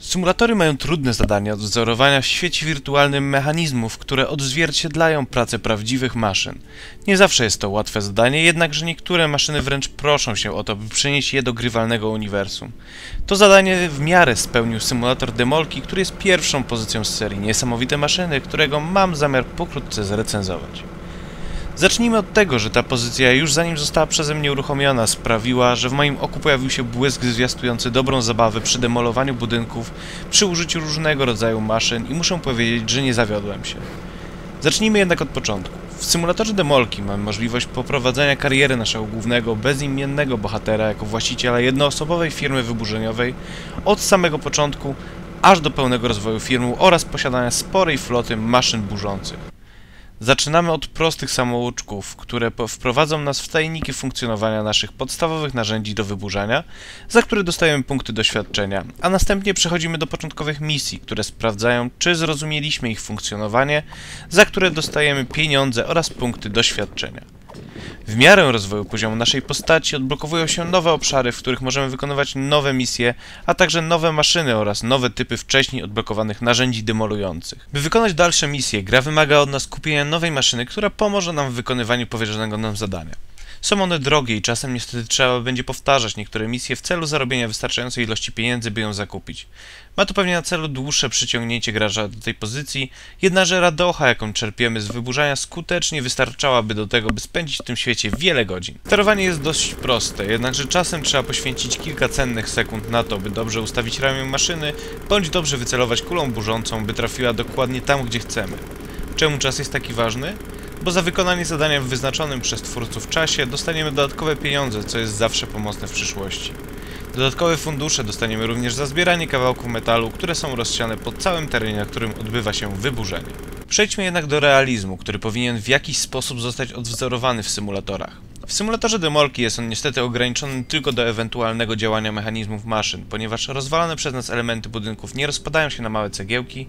Symulatory mają trudne zadanie odwzorowania w świecie wirtualnym mechanizmów, które odzwierciedlają pracę prawdziwych maszyn. Nie zawsze jest to łatwe zadanie, jednakże niektóre maszyny wręcz proszą się o to, by przenieść je do grywalnego uniwersum. To zadanie w miarę spełnił symulator Demolki, który jest pierwszą pozycją z serii Niesamowite Maszyny, którego mam zamiar pokrótce zrecenzować. Zacznijmy od tego, że ta pozycja już zanim została przeze mnie uruchomiona sprawiła, że w moim oku pojawił się błysk zwiastujący dobrą zabawę przy demolowaniu budynków, przy użyciu różnego rodzaju maszyn i muszę powiedzieć, że nie zawiodłem się. Zacznijmy jednak od początku. W symulatorze demolki mamy możliwość poprowadzenia kariery naszego głównego, bezimiennego bohatera jako właściciela jednoosobowej firmy wyburzeniowej od samego początku aż do pełnego rozwoju firmy oraz posiadania sporej floty maszyn burzących. Zaczynamy od prostych samouczków, które wprowadzą nas w tajniki funkcjonowania naszych podstawowych narzędzi do wyburzania, za które dostajemy punkty doświadczenia, a następnie przechodzimy do początkowych misji, które sprawdzają, czy zrozumieliśmy ich funkcjonowanie, za które dostajemy pieniądze oraz punkty doświadczenia. W miarę rozwoju poziomu naszej postaci odblokowują się nowe obszary, w których możemy wykonywać nowe misje, a także nowe maszyny oraz nowe typy wcześniej odblokowanych narzędzi demolujących. By wykonać dalsze misje, gra wymaga od nas kupienia nowej maszyny, która pomoże nam w wykonywaniu powierzonego nam zadania. Są one drogie i czasem niestety trzeba będzie powtarzać niektóre misje w celu zarobienia wystarczającej ilości pieniędzy, by ją zakupić. Ma to pewnie na celu dłuższe przyciągnięcie gracza do tej pozycji, jednakże radocha, jaką czerpiemy z wyburzania, skutecznie wystarczałaby do tego, by spędzić w tym świecie wiele godzin. Sterowanie jest dość proste, jednakże czasem trzeba poświęcić kilka cennych sekund na to, by dobrze ustawić ramię maszyny, bądź dobrze wycelować kulą burzącą, by trafiła dokładnie tam, gdzie chcemy. Czemu czas jest taki ważny? Bo za wykonanie zadania w wyznaczonym przez twórców czasie dostaniemy dodatkowe pieniądze, co jest zawsze pomocne w przyszłości. Dodatkowe fundusze dostaniemy również za zbieranie kawałków metalu, które są rozsiane po całym terenie, na którym odbywa się wyburzenie. Przejdźmy jednak do realizmu, który powinien w jakiś sposób zostać odwzorowany w symulatorach. W symulatorze demolki jest on niestety ograniczony tylko do ewentualnego działania mechanizmów maszyn, ponieważ rozwalane przez nas elementy budynków nie rozpadają się na małe cegiełki,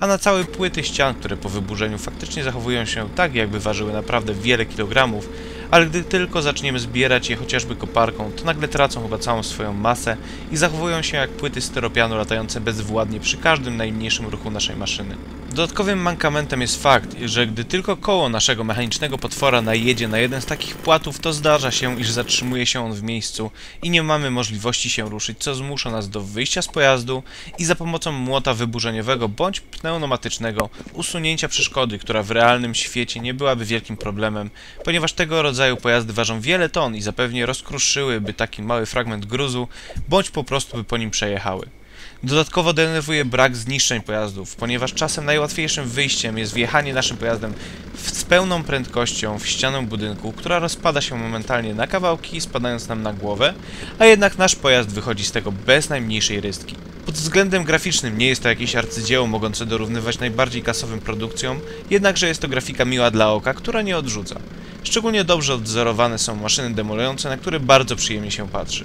a na całe płyty ścian, które po wyburzeniu faktycznie zachowują się tak, jakby ważyły naprawdę wiele kilogramów, ale gdy tylko zaczniemy zbierać je chociażby koparką, to nagle tracą chyba całą swoją masę i zachowują się jak płyty styropianu latające bezwładnie przy każdym najmniejszym ruchu naszej maszyny. Dodatkowym mankamentem jest fakt, że gdy tylko koło naszego mechanicznego potwora najedzie na jeden z takich płatów, to zdarza się, iż zatrzymuje się on w miejscu i nie mamy możliwości się ruszyć, co zmusza nas do wyjścia z pojazdu i za pomocą młota wyburzeniowego bądź pneumatycznego usunięcia przeszkody, która w realnym świecie nie byłaby wielkim problemem, ponieważ tego rodzaju pojazdy ważą wiele ton i zapewnie rozkruszyłyby taki mały fragment gruzu, bądź po prostu by po nim przejechały. Dodatkowo denerwuje brak zniszczeń pojazdów, ponieważ czasem najłatwiejszym wyjściem jest wjechanie naszym pojazdem z pełną prędkością w ścianę budynku, która rozpada się momentalnie na kawałki, spadając nam na głowę, a jednak nasz pojazd wychodzi z tego bez najmniejszej rystki. Pod względem graficznym nie jest to jakieś arcydzieło mogące dorównywać najbardziej kasowym produkcjom, jednakże jest to grafika miła dla oka, która nie odrzuca. Szczególnie dobrze odwzorowane są maszyny demolujące, na które bardzo przyjemnie się patrzy.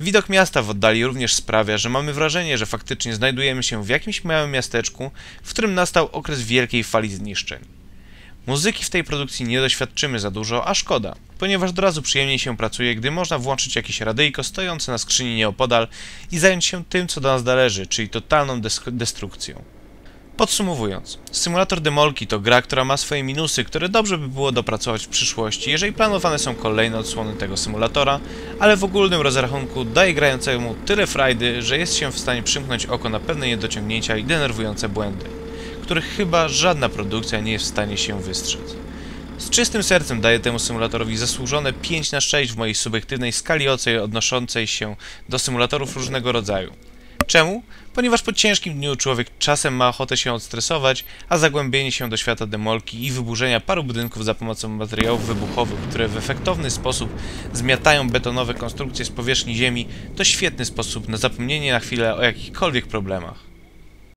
Widok miasta w oddali również sprawia, że mamy wrażenie, że faktycznie znajdujemy się w jakimś małym miasteczku, w którym nastał okres wielkiej fali zniszczeń. Muzyki w tej produkcji nie doświadczymy za dużo, a szkoda, ponieważ od razu przyjemniej się pracuje, gdy można włączyć jakieś radyjko stojące na skrzyni nieopodal i zająć się tym, co do nas zależy, czyli totalną destrukcją. Podsumowując, symulator demolki to gra, która ma swoje minusy, które dobrze by było dopracować w przyszłości, jeżeli planowane są kolejne odsłony tego symulatora, ale w ogólnym rozrachunku daje grającemu tyle frajdy, że jest się w stanie przymknąć oko na pewne niedociągnięcia i denerwujące błędy, których chyba żadna produkcja nie jest w stanie się wystrzec. Z czystym sercem daję temu symulatorowi zasłużone 5 na 6 w mojej subiektywnej skali oceny odnoszącej się do symulatorów różnego rodzaju. Czemu? Ponieważ po ciężkim dniu człowiek czasem ma ochotę się odstresować, a zagłębienie się do świata demolki i wyburzenia paru budynków za pomocą materiałów wybuchowych, które w efektowny sposób zmiatają betonowe konstrukcje z powierzchni ziemi, to świetny sposób na zapomnienie na chwilę o jakichkolwiek problemach.